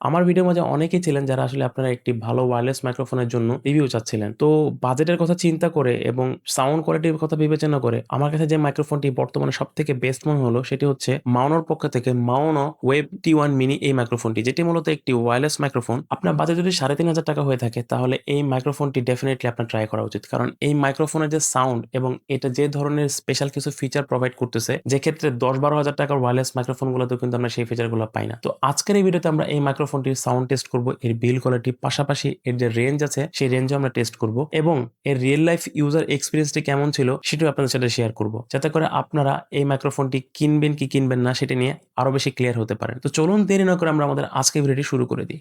আমার ভিডিওর মাঝে অনেকেই ছিলেন যারা আসলে আপনারা একটি ভালো ওয়্যারলেস মাইক্রোফোনের জন্য রিভিউ চাচ্ছিলেন। তো বাজেটের কথা চিন্তা করে এবং সাউন্ড কোয়ালিটির কথা বিবেচনা করে আমার কাছে যে মাইক্রোফোনটি বর্তমানে সব থেকে বেস্ট মনে হলো সেটি হচ্ছে মাওনোর পক্ষ থেকে মাওনো ওয়েব টি1 মিনি এই মাইক্রোফোনটি যেটি মূলত একটি ওয়্যারলেস মাইক্রোফোন। আপনার বাজেট যদি ৳৩,৫০০ হয়ে থাকে তাহলে এই মাইক্রোফোনটি ডেফিনেটলি আপনার ট্রাই করা উচিত। কারণ এই মাইক্রোফোনের যে সাউন্ড এবং এটা যে ধরনের স্পেশাল কিছু ফিচার প্রোভাইড করতেছে যে ক্ষেত্রে দশ বারো হাজার টাকার ওয়্যারলেস মাইক্রোফোনগুলোতেও কিন্তু আমরা সেই ফিচারগুলো পাই না। তো আজকের এই ভিডিওতে আমরা এই মাইক্রোফোনটির সাউন্ড টেস্ট করব, এর বিল কোয়ালিটি পাশাপাশি এর যে রেঞ্জ আছে সেই রেঞ্জও আমরা টেস্ট করব এবং এর রিয়েল লাইফ ইউজার এক্সপিরিয়েন্সটি কেমন ছিল সেটিও আপনাদের সাথে শেয়ার করব। যাতে করে আপনারা এই মাইক্রোফোনটি কিনবেন কি কিনবেন না সেটা নিয়ে আরও বেশি ক্লিয়ার হতে পারেন। তো চলুন দেরি না করে আমরা আমাদের আজকে ভিডিওটি শুরু করে দিই।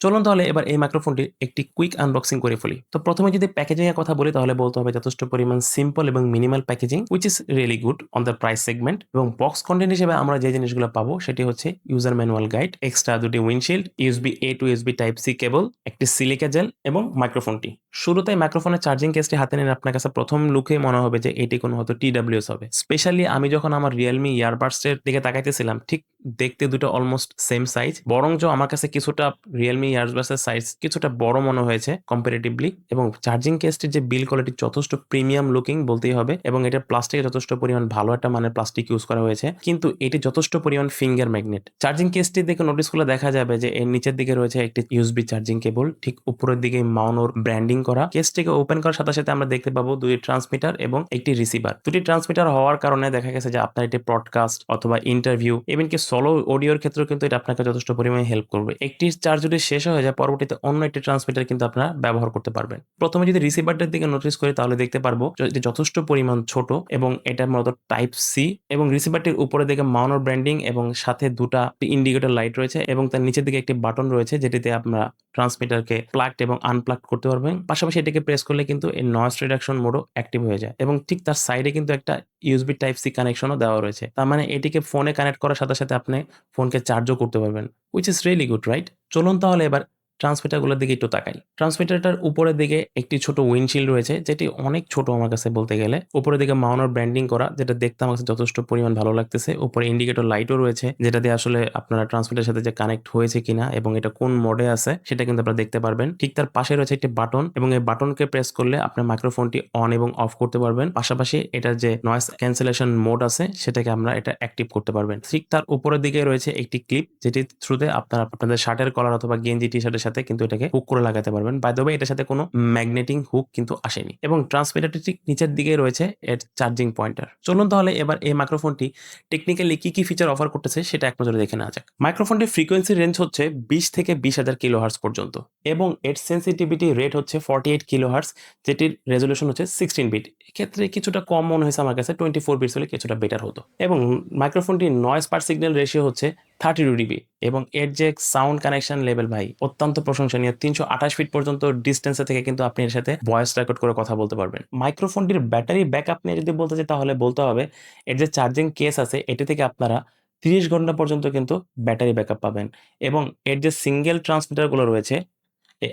চলুন তাহলে এবার এই মাইক্রোফোনটির একটি কুইক আনবক্সিং করে ফেলি। তো প্রথমে যদি প্যাকেজিং এর কথা বলি তাহলে বলতে হবে যথেষ্ট পরিমাণ সিম্পল এবং minimal packaging which is really good on the price segment এবং বক্স কন্টেন্ট হিসেবে আমরা যে জিনিসগুলো পাবো সেটি হচ্ছে ইউজার ম্যানুয়াল গাইড, এক্সট্রা দুটি windshield, USB A to USB type C cable, একটি সিলিকা জেল এবং মাইক্রোফোনটি। শুরুতেই মাইক্রোফোনের চার্জিং কেসটি হাতে নিলে আপনার কাছে প্রথম লুকেই মনে হবে যে এটি কোনো হয়তো টিডব্লিউএস হবে। স্পেশালি আমি যখন আমার রিয়েলমি ইয়ারবাডস এর দিকে তাকাইতেছিলাম ঠিক দেখতে দুটো অলমোস্ট সেম সাইজ বরঞ্চ আমার কাছে কিছুটা রিয়েলমি ইয়ারবাডস এর সাইজ কিছুটা বড় মনে হয়েছে কম্পারেটিভলি এবং চার্জিং কেসটির যে বিল কোয়ালিটি যথেষ্ট প্রিমিয়াম লুকিং বলতেই হবে এবং এটার প্লাস্টিকে যথেষ্ট পরিমাণ ভালো একটা মানের প্লাস্টিক ইউজ করা হয়েছে। কিন্তু এটি যথেষ্ট পরিমাণ ফিঙ্গার ম্যাগনেট চার্জিং কেসটি দেখে নোটিস করলে দেখা যাবে যে এর নিচের দিকে রয়েছে একটি ইউএসবি চার্জিং কেবল ঠিক উপরের দিকে মাউনোর ব্র্যান্ডিং করা। কেসটিকে ওপেন করার সাথে সাথে আমরা দেখতে পাবো দুটি ট্রান্সমিটার এবং একটি রিসিভার দুটি ট্রান্সমিটার হওয়ার কারণে দেখা গেছে যে আপনার এটি ব্রডকাস্ট অথবা ইন্টারভিউ ইভেন এমনকি সলো অডিওর ক্ষেত্রেও কিন্তু এটা আপনাকে যথেষ্ট পরিমাণে হেল্প করবে। একটি চার্জ যদি শেষ হয়ে যায়, পরবর্তীতে অন্য একটি ট্রান্সমিটার কিন্তু আপনারা ব্যবহার করতে পারবেন। প্রথমে যদি রিসিভারটার দিকে নোটিস করি, তাহলে দেখতে পারব এটি যথেষ্ট পরিমাণ ছোট এবং এটার মতো টাইপ সি এবং রিসিভারটির উপরে দিকে মাউনোর ব্র্যান্ডিং এবং সাথে দুটা ইন্ডিকেটর লাইট রয়েছে এবং তার নিচের দিকে একটি বাটন রয়েছে, যেটিতে আপনারা ট্রান্সমিটারকে প্লাগড এবং আনপ্লাগড করতে পারবেন। পাশাপাশি এটাকে প্রেস করলে কিন্তু এই নয়েজ রিডাকশন মোডও অ্যাক্টিভ হয়ে যায় এবং ঠিক তার সাইডে কিন্তু একটা ইউএসবি টাইপ সি কানেকশনও দেওয়া রয়েছে। তার মানে এটিকে ফোনে কানেক্ট করার সাথে সাথে আপনি ফোনকে চার্জও করতে পারবেন which is really good right চলুন তাহলে এবার ট্রান্সমিটারগুলোর দিকে একটু তাকাই। ট্রান্সমিটারটার উপরের দিকে একটি ছোট উইন্ডশিল্ড রয়েছে, যেটি অনেক ছোট আমার কাছে বলতে গেলে। উপরের দিকে মাউনার ব্র্যান্ডিং করা, যেটা দেখতে আমার কাছে যথেষ্ট পরিমাণ ভালো লাগতেছে। উপরে ইন্ডিকেটর লাইটও রয়েছে, যেটা দিয়ে আসলে আপনারা ট্রান্সমিটারের সাথে যে কানেক্ট হয়েছে কিনা এবং এটা কোন মোডে আছে, সেটা কিন্তু আপনারা দেখতে পারবেন। ঠিক তার পাশে রয়েছে একটি বাটন এবং এই বাটনকে প্রেস করলে আপনার মাইক্রোফোনটি অন এবং অফ করতে পারবেন। পাশাপাশি এটার যে নয়েস ক্যান্সেলেশন মোড আছে, সেটাকে আমরা এটা অ্যাক্টিভ করতে পারবেন। ঠিক তার উপরের দিকে রয়েছে একটি ক্লিপ যেটি থ্রুতে আপনারা আপনাদের শার্টের কলার অথবা গেঞ্জি টি শার্টের সাথে কিন্তু এটাকে হুক করে লাগাতে পারবেন। বাই দ্য এটার সাথে কোনো ম্যাগনেটিং হুক কিন্তু আসেনি। এবং ট্রান্সমিটারটি ঠিক নিচের দিকে রয়েছে এর চার্জিং পয়েন্টার চলুন তাহলে এবার এই মাইক্রোফোনটি টেকনিক্যালি কি কি ফিচার অফার করতেছে সেটা এক নজরে দেখে নেওয়া যাক। মাইক্রোফোনটির ফ্রিকোয়েন্সি রেঞ্জ হচ্ছে বিশ থেকে বিশ হাজার কিলো হার্স পর্যন্ত এবং এর সেন্সিটিভিটি রেট হচ্ছে ফর্টি এইট কিলো হার্স যেটির রেজলিউশন হচ্ছে সিক্সটিন বিট এক্ষেত্রে কিছুটা কম মনে হয়েছে আমার কাছে টোয়েন্টি ফোর বিটস হলে কিছুটা বেটার হতো। এবং মাইক্রোফোনটির নয়েজ পার সিগন্যাল রেশিও হচ্ছে থার্টি টু ডিবি এবং এর যে সাউন্ড কানেকশন লেভেল ভাই, অত্যন্ত প্রশংসনীয়। তিনশো আঠাশ ফিট পর্যন্ত ডিস্টেন্সে থেকে কিন্তু আপনি এর সাথে ভয়েস রেকর্ড করে কথা বলতে পারবেন। মাইক্রোফোনটির ব্যাটারি ব্যাকআপ নিয়ে যদি বলতে চাই তাহলে বলতে হবে, এর যে চার্জিং কেস আছে, এটি থেকে আপনারা তিরিশ ঘণ্টা পর্যন্ত কিন্তু ব্যাটারি ব্যাকআপ পাবেন। এবং এর যে সিঙ্গেল ট্রান্সমিটারগুলো রয়েছে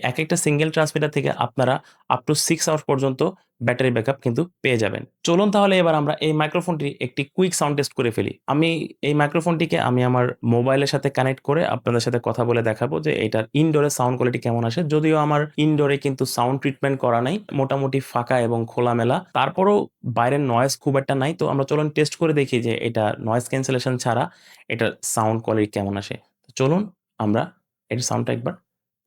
এক একটা সিঙ্গেল ট্রান্সমিটার থেকে আপনারা আপ টু সিক্স আওয়ার্স পর্যন্ত ব্যাটারি ব্যাকআপ কিন্তু পেয়ে যাবেন। চলুন তাহলে এবার আমরা এই মাইক্রোফোনটি একটি কুইক সাউন্ড টেস্ট করে ফেলি। আমি এই মাইক্রোফোনটিকে আমি আমার মোবাইলের সাথে কানেক্ট করে আপনাদের সাথে কথা বলে দেখাবো যে এটার ইনডোরে সাউন্ড কোয়ালিটি কেমন আসে। যদিও আমার ইনডোরে কিন্তু সাউন্ড ট্রিটমেন্ট করা নাই, মোটামুটি ফাঁকা এবং খোলামেলা। তারপরও বাইরের নয়েজ খুব একটা নাই। তো আমরা চলুন টেস্ট করে দেখি যে এটা নয়েজ ক্যান্সেলেশন ছাড়া এটার সাউন্ড কোয়ালিটি কেমন আসে। চলুন আমরা এটার সাউন্ডটা একবার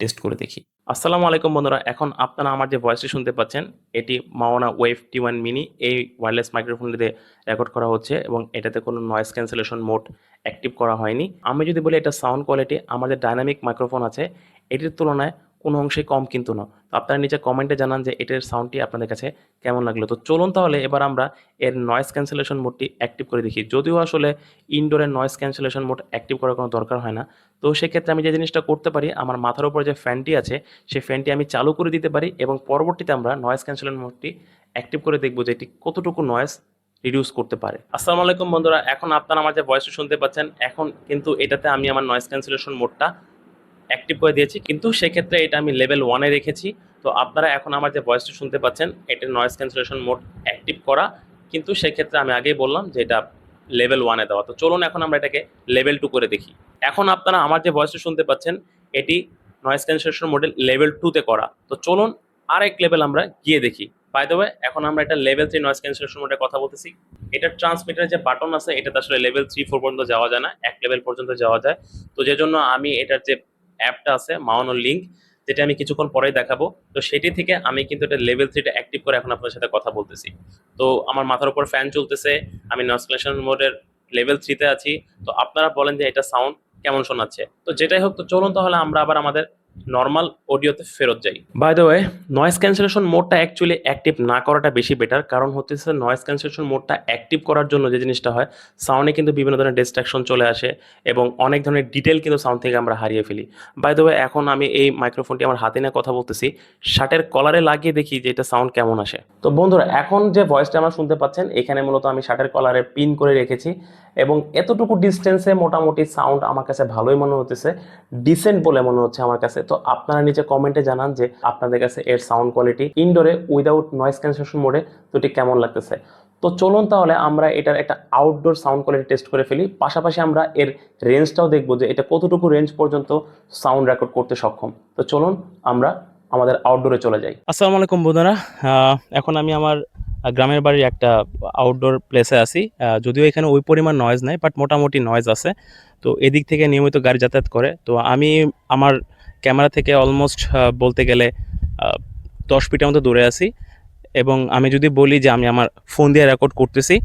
টেস্ট করে দেখি। আসসালামু আলাইকুম বন্ধুরা, এখন আপনারা আমার যে ভয়েসটি শুনতে পাচ্ছেন, এটি Maono Wave T one Mini, এই ওয়্যারলেস মাইক্রোফোনটিতে রেকর্ড করা হচ্ছে এবং এটাতে কোনো নয়েস ক্যান্সেলেশন মোড অ্যাক্টিভ করা হয়নি। আমি যদি বলি এটা সাউন্ড কোয়ালিটি আমাদের ডাইনামিক মাইক্রোফোন আছে, এটির তুলনায় কোনো অংশে কম কিন্তু না। তো আপনারা নিচে কমেন্টে জানান যে এটার সাউন্ডটি আপনাদের কাছে কেমন লাগল। তো চলুন তাহলে এবার আমরা এর নয়েজ ক্যান্সেলেশন মোডটি অ্যাক্টিভ করে দেখি। যদিও আসলে ইনডোরের নয়েজ ক্যান্সেলেশন মোড অ্যাক্টিভ করার কোনো দরকার হয় না, তো সেক্ষেত্রে আমি যে জিনিসটা করতে পারি, আমার মাথার উপরে যে ফ্যানটি আছে, সেই ফ্যানটি আমি চালু করে দিতে পারি এবং পরবর্তীতে আমরা নয়েজ ক্যান্সেলেশন মোডটি অ্যাক্টিভ করে দেখব যে এটি কতটুকু নয়েজ রিডিউস করতে পারে। আসসালামু আলাইকুম বন্ধুরা, এখন আপনারা আমার যে ভয়েসটা শুনতে পাচ্ছেন, এখন কিন্তু এটাতে আমি আমার নয়েস ক্যান্সেলেশন মোডটা অ্যাক্টিভ করে দিয়েছি, কিন্তু সেক্ষেত্রে এটা আমি লেভেল ওয়ানে রেখেছি। তো আপনারা এখন আমার যে ভয়েসটা শুনতে পাচ্ছেন এটার নয়েজ ক্যান্সেলেশন মোড অ্যাক্টিভ করা। কিন্তু সেক্ষেত্রে আমি আগেই বললাম যে এটা লেভেল ওয়ানে দেওয়া। তো চলুন এখন আমরা এটাকে লেভেল টু করে দেখি। এখন আপনারা আমার যে ভয়েসটা শুনতে পাচ্ছেন, এটি নয়েজ ক্যান্সেলেশন মডেল লেভেল টুতে করা। তো চলুন আরেক লেভেল আমরা গিয়ে দেখি। বাই এখন আমরা এটা লেভেল থ্রি নয়েজ ক্যান্সেলেশন মোডে কথা বলতেছি। এটার ট্রান্সমিটারের যে বাটন আছে, এটাতে আসলে লেভেল থ্রি ফোর পর্যন্ত যাওয়া যায় না। এক লেভেল পর্যন্ত যাওয়া যায়। তো যে জন্য আমি এটার যে অ্যাপটা আছে মাওয়ানোর লিঙ্ক, যেটা আমি কিছুক্ষণ পরেই দেখাবো। তো সেটি থেকে আমি কিন্তু এটা লেভেল থ্রিটা অ্যাক্টিভ করে এখন আপনার সাথে কথা বলতেছি। তো আমার মাথার উপর ফ্যান চলতেছে, আমি নয়েজ মোডের লেভেল থ্রিতে আছি। তো আপনারা বলেন যে এটা সাউন্ড কেমন শোনাচ্ছে। তো যেটাই হোক, তো চলুন তাহলে আমরা আবার আমাদের নর্মাল অডিওতে ফেরত যাই। By the way noise cancellation মোডটা actually active না করাটা বেশি বেটার কারণ হচ্ছে নয়েজ ক্যান্সেলেশন মোডটা অ্যাক্টিভ করার জন্য যে জিনিসটা হয় সাউন্ডে কিন্তু বিভিন্ন ধরনের ডিস্ট্রাকশন চলে আসে এবং অনেক ধরনের ডিটেল কিন্তু সাউন্ড থেকে আমরা হারিয়ে ফেলি। বাই দ্য ওয়ে এখন আমি এই মাইক্রোফোনটি আমার হাতে নিয়ে কথা বলতেছি, শার্টের কলারে লাগিয়ে দেখি যে এটা সাউন্ড কেমন আসে। তো বন্ধুরা, এখন যে ভয়েসটা আমরা শুনতে পাচ্ছেন, এখানে মূলত আমি শার্টের কলারে পিন করে রেখেছি এবং এতটুকু ডিস্টেন্সে মোটামুটি সাউন্ড আমার কাছে ভালোই মনে হতেছে ডিসেন্ট বলে মনে হচ্ছে আমার কাছে। তো আপনারা নিচে কমেন্টে জানান যে আপনাদের কাছে এর সাউন্ড কোয়ালিটি ইনডোরে উইদাউট নয়েজ ক্যান্সেলেশন মোডে দুটি কেমন লাগতেছে। তো চলুন তাহলে আমরা এটার একটা আউটডোর সাউন্ড কোয়ালিটি টেস্ট করে ফেলি। পাশাপাশি আমরা এর রেঞ্জটাও দেখব যে এটা কতটুকু রেঞ্জ পর্যন্ত সাউন্ড রেকর্ড করতে সক্ষম। তো চলুন আমরা আমাদের আউটডোরে চলে যাই। আসসালামু আলাইকুম বন্ধুরা। এখন আমি আমার গ্রামের বাড়ির একটা আউটডোর প্লেসে আছি। যদিও এখানে ওই পরিমাণ নয়েজ নাই বাট মোটামুটি নয়েজ আছে। তো এদিক থেকে নিয়মিত গাড়ি যাতায়াত করে। তো আমি আমার ক্যামেরা থেকে অলমোস্ট বলতে গেলে দশ ফিটের মতো দূরে আছি। এবং আমি যদি বলি যে আমি আমার ফোন দিয়ে রেকর্ড করতেছি,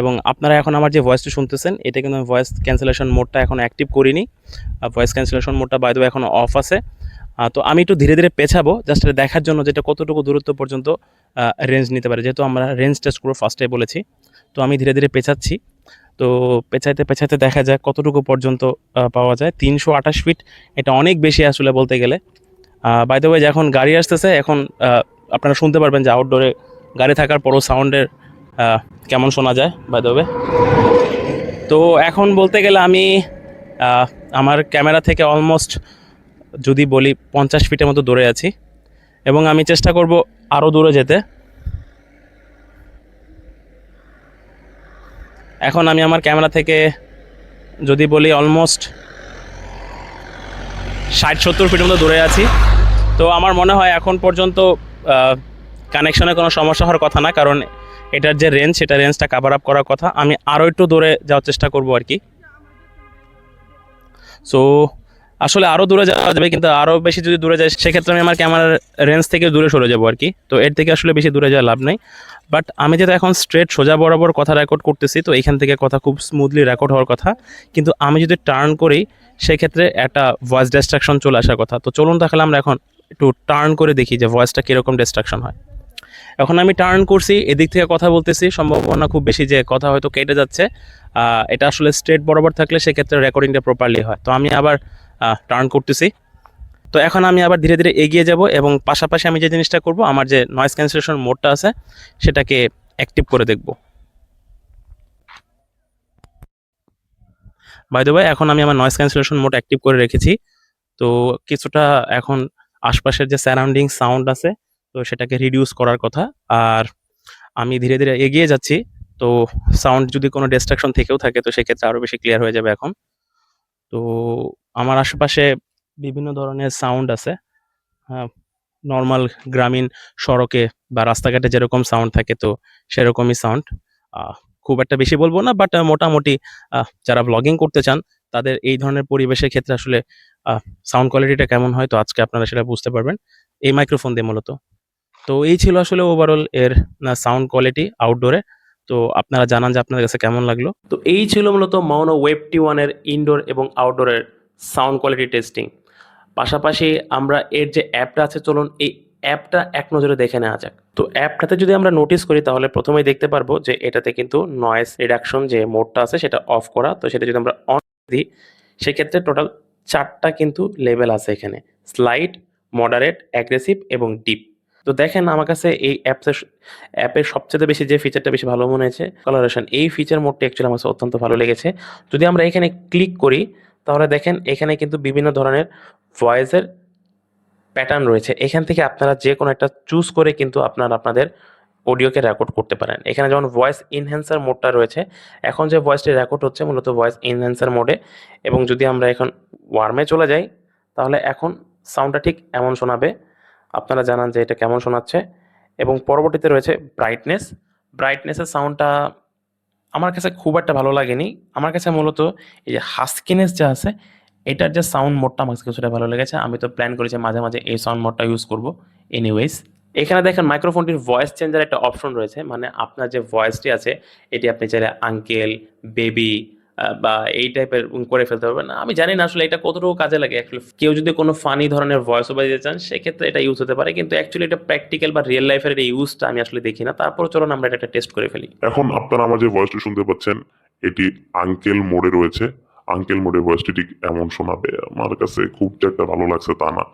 এবং আপনারা এখন আমার যে ভয়েসটা শুনতেছেন, এটা কিন্তু আমি ভয়েস ক্যান্সেলেশন মোডটা এখন অ্যাক্টিভ করিনি। ভয়েস ক্যান্সেলেশন মোডটা বাইদ এখন অফ আছে। তো আমি একটু ধীরে ধীরে পেছাবো জাস্ট দেখার জন্য যেটা কতটুকু দূরত্ব পর্যন্ত রেঞ্জ নিতে পারে। যেহেতু আমরা রেঞ্জ টেস্ট করব ফার্স্টে বলেছি, তো আমি ধীরে ধীরে পেঁচাচ্ছি তো পেছাইতে পেছাইতে দেখা যায় কতটুকু পর্যন্ত পাওয়া যায়। তিনশো আঠাশ ফিট এটা অনেক বেশি আসলে বলতে গেলে। বাই দ্য ওয়ে যখন গাড়ি আসতেছে, এখন আপনারা শুনতে পারবেন যে আউটডোরে গাড়ি থাকার পরও সাউন্ডের কেমন শোনা যায় বাই দ্য তো এখন বলতে গেলে আমি আমার ক্যামেরা থেকে অলমোস্ট যদি বলি পঞ্চাশ ফিটের মতো দূরে আছি। এবং আমি চেষ্টা করব আরও দূরে যেতে। এখন আমি আমার ক্যামেরা থেকে যদি বলি অলমোস্ট ষাট, সত্তর ফিট মতো দূরে আছি। তো আমার মনে হয় এখন পর্যন্ত কানেকশনে কোনো সমস্যা হওয়ার কথা না, কারণ এটার যে রেঞ্জ সেটা রেঞ্জটা কাভার আপ করার কথা। আমি আরও একটু দূরে যাওয়ার চেষ্টা করব আর কি। সো আসলে আরও দূরে যাওয়া যাবে, কিন্তু আরও বেশি যদি দূরে যায়, সেক্ষেত্রে আমি আমার ক্যামেরার রেঞ্জ থেকে দূরে সরে যাব আর কি। তো এর থেকে আসলে বেশি দূরে যাওয়া লাভ নেই। বাট আমি যেহেতু এখন স্ট্রেট সোজা বরাবর কথা রেকর্ড করতেছি, তো এখান থেকে কথা খুব স্মুথলি রেকর্ড হওয়ার কথা। কিন্তু আমি যদি টার্ন করি, সেক্ষেত্রে একটা ভয়েস ডিস্ট্রাকশন চলে আসার কথা। তো চলুন তাহলে আমরা এখন একটু টার্ন করে দেখি যে ভয়েসটা কীরকম ডিস্ট্রাকশন হয়। এখন আমি টার্ন করছি, এদিক থেকে কথা বলতেছি, সম্ভাবনা খুব বেশি যে কথা হয়তো কেটে যাচ্ছে। এটা আসলে স্ট্রেট বরাবর থাকলে সেক্ষেত্রে রেকর্ডিংটা প্রপারলি হয়। তো আমি আবার টার্ন করতেছি। তো এখন আমি আবার ধীরে ধীরে এগিয়ে যাব এবং পাশাপাশি আমি যে জিনিসটা করব, আমার যে নয়েজ ক্যান্সেলেশন মোডটা আছে, সেটাকে অ্যাক্টিভ করে দেখব। বাই দ্য ওয়ে এখন আমি আমার নয়েজ ক্যান্সেলেশন মোড অ্যাক্টিভ করে রেখেছি। তো কিছুটা এখন আশপাশের যে সারাউন্ডিং সাউন্ড আছে, তো সেটাকে রিডিউস করার কথা। আর আমি ধীরে ধীরে এগিয়ে যাচ্ছি। তো সাউন্ড যদি কোনো ডিস্ট্রাকশন থেকেও থাকে, তো সেক্ষেত্রে আরও বেশি ক্লিয়ার হয়ে যাবে এখন। তো আমার আশেপাশে বিভিন্ন ধরনের সাউন্ড আছে। নর্মাল গ্রামীণ সড়কে বা রাস্তাঘাটে যেরকম সাউন্ড থাকে, তো সেরকমই সাউন্ড খুব একটা বেশি বলব না বাট মোটামুটি যারা ব্লগিং করতে চান, তাদের এই ধরনের পরিবেশের ক্ষেত্রে আসলে সাউন্ড কোয়ালিটিটা কেমন হয়, তো আজকে আপনারা সেটা বুঝতে পারবেন। এই মাইক্রোফোন দিয়ে মূলত। তো এই ছিল আসলে ওভারঅল এর সাউন্ড কোয়ালিটি আউটডোরে তো আপনারা জানান যে আপনাদের কাছে কেমন লাগল। তো এই ছিল মূলত মাউনো ওয়েব টি ওয়ানের ইনডোর এবং আউটডোরের সাউন্ড কোয়ালিটি টেস্টিং। পাশাপাশি আমরা এর যে অ্যাপটা আছে, চলুন এই অ্যাপটা এক নজরে দেখে নেওয়া যাক। তো অ্যাপটাতে যদি আমরা নোটিস করি, তাহলে প্রথমেই দেখতে পারব যে এটাতে কিন্তু নয়েজ রিডাকশন যে মোডটা আছে, সেটা অফ করা। তো সেটা যদি আমরা অন দিই, সেক্ষেত্রে টোটাল চারটা কিন্তু লেভেল আছে এখানে। স্লাইড মডারেট অ্যাগ্রেসিভ এবং ডিপ তো দেখেন আমার কাছে এই অ্যাপসের অ্যাপের সবচেয়ে বেশি যে ফিচারটা বেশি ভালো মনে হয়েছে কালারেশন এই ফিচার মোডটি অ্যাকচুয়ালি আমার অত্যন্ত ভালো লেগেছে। যদি আমরা এখানে ক্লিক করি তাহলে দেখেন এখানে কিন্তু বিভিন্ন ধরনের ভয়েসের প্যাটার্ন রয়েছে। এখান থেকে আপনারা যে কোনো একটা চুজ করে কিন্তু আপনারা আপনাদের অডিওকে রেকর্ড করতে পারেন। এখানে যেমন ভয়েস ইনহ্যান্সার মোডটা রয়েছে, এখন যে ভয়েসটি রেকর্ড হচ্ছে মূলত ভয়েস ইনহ্যান্সার মোডে এবং যদি আমরা এখন ওয়ার্মে চলে যাই, তাহলে এখন সাউন্ডটা ঠিক এমন শোনাবে। আপনারা জানান যে এটা কেমন শোনাচ্ছে। এবং পরবর্তীতে রয়েছে ব্রাইটনেস ব্রাইটনেসের সাউন্ডটা আমার কাছে খুব একটা ভালো লাগেনি। আমার কাছে মূলত এই যে হাস্কিনেস যা আছে, এটার যে সাউন্ড মোডটা আমার কাছে কিছুটা ভালো লেগেছে। আমি তো প্ল্যান করেছি মাঝে মাঝে এই সাউন্ড মোডটা ইউজ করব। এনিওয়েজ এখানে দেখেন মাইক্রোফোনটির ভয়েস চেঞ্জার একটা অপশন রয়েছে। মানে আপনার যে ভয়েসটি আছে, এটি আপনি চাইলে আঙ্কেল বেবি বা এই টাইপের করে ফেলতে পারবেন। আমি জানি না আসলে এটা কতটুকু কাজে লাগে। অ্যাকচুয়ালি কেউ যদি কোনো ফানি ধরনের ভয়েস ওভার দিতে চান সেক্ষেত্রে এটা ইউজ হতে পারে। কিন্তু অ্যাকচুয়ালি এটা প্র্যাকটিক্যাল বা রিয়েল লাইফের এই ইউজটা আমি আসলে দেখি না। তারপর চলুন আমরা এটা একটা টেস্ট করে ফেলি। এখন আপনারা আমার যে ভয়েসটি শুনতে পাচ্ছেন এটি আঙ্কেল মোডে রয়েছে। আঙ্কেল মোডে ভয়েসটি ঠিক এমন শোনাবে। আমার কাছে খুব যে একটা ভালো লাগছে তা না।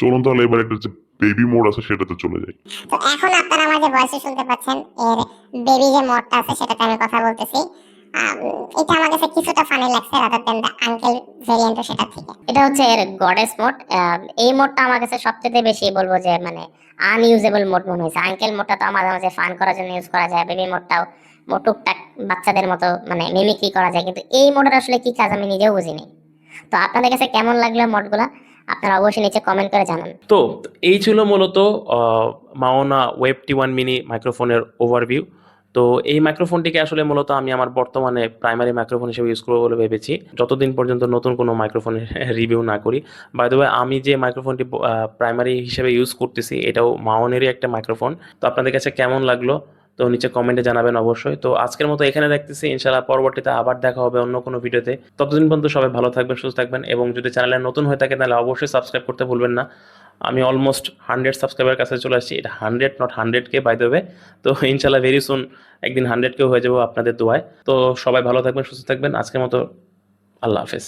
চলুন তাহলে এবার এটা যে বেবি মোড আছে সেটাতে চলে যাই। তো এখন আপনারা আমার যে ভয়েসটি শুনতে পাচ্ছেন এর বেবি যে মোডটা আছে সেটাতে আমি কথা বলতেছি। এটা আমার কাছে কিছুটা ফানি লাগছে রাদার দেন আঙ্কেল ভেরিয়েন্ট সেটা থেকে। এটা হচ্ছে এর গডেস মোড এই মোডটা আমার কাছে সবচেয়ে বেশি বলব যে মানে আনইউজেবল মোড মনে হয়েছে। আঙ্কেল মোডটা তো মাঝে মাঝে ফান করার জন্য ইউজ করা যায় বেবি মোডটাও টুকটাক বাচ্চাদের মতো মানে মিমিক্রি করা যায়। কিন্তু এই মোডের আসলে কি কাজ আমি নিজেও বুঝিনি। তো আপনাদের কাছে কেমন লাগল মোডগুলা আপনারা অবশ্যই নিচে কমেন্ট করে জানান। তো এই ছিল মূলত Maono Wave T one Mini মাইক্রোফোনের ওভারভিউ তো এই মাইক্রোফোনটিকে আসলে মূলত আমি আমার বর্তমানে প্রাইমারি মাইক্রোফোন হিসেবে ইউজ করব বলে ভেবেছি। যতদিন পর্যন্ত নতুন কোনো মাইক্রোফোনের রিভিউ না করি। বাই দ্য আমি যে মাইক্রোফোনটি প্রাইমারি হিসেবে ইউজ করতেছি, এটাও মাওনেরই একটা মাইক্রোফোন তো আপনাদের কাছে কেমন লাগল? তো নিচে কমেন্টে জানাবেন অবশ্যই। তো আজকের মতো এখানে রাখতেছি। ইনশাআল্লাহ পরবর্তীতে আবার দেখা হবে অন্য কোনো ভিডিওতে ততদিন পর্যন্ত সবাই ভালো থাকবেন, সুস্থ থাকবেন এবং যদি চ্যানেলে নতুন হয়ে থাকে, তাহলে অবশ্যই সাবস্ক্রাইব করতে ভুলবেন না। আমি অলমোস্ট হান্ড্রেড সাবস্ক্রাইবার কাছে চলে আসছি। এটা হান্ড্রেড নট হান্ড্রেড কে বাই দেবে তো ইনশাল্লাহ ভেরি সুন একদিন হান্ড্রেড কেও হয়ে যাব আপনাদের দোয়ায়। তো সবাই ভালো থাকবেন, সুস্থ থাকবেন। আজকের মতো আল্লাহ হাফেজ।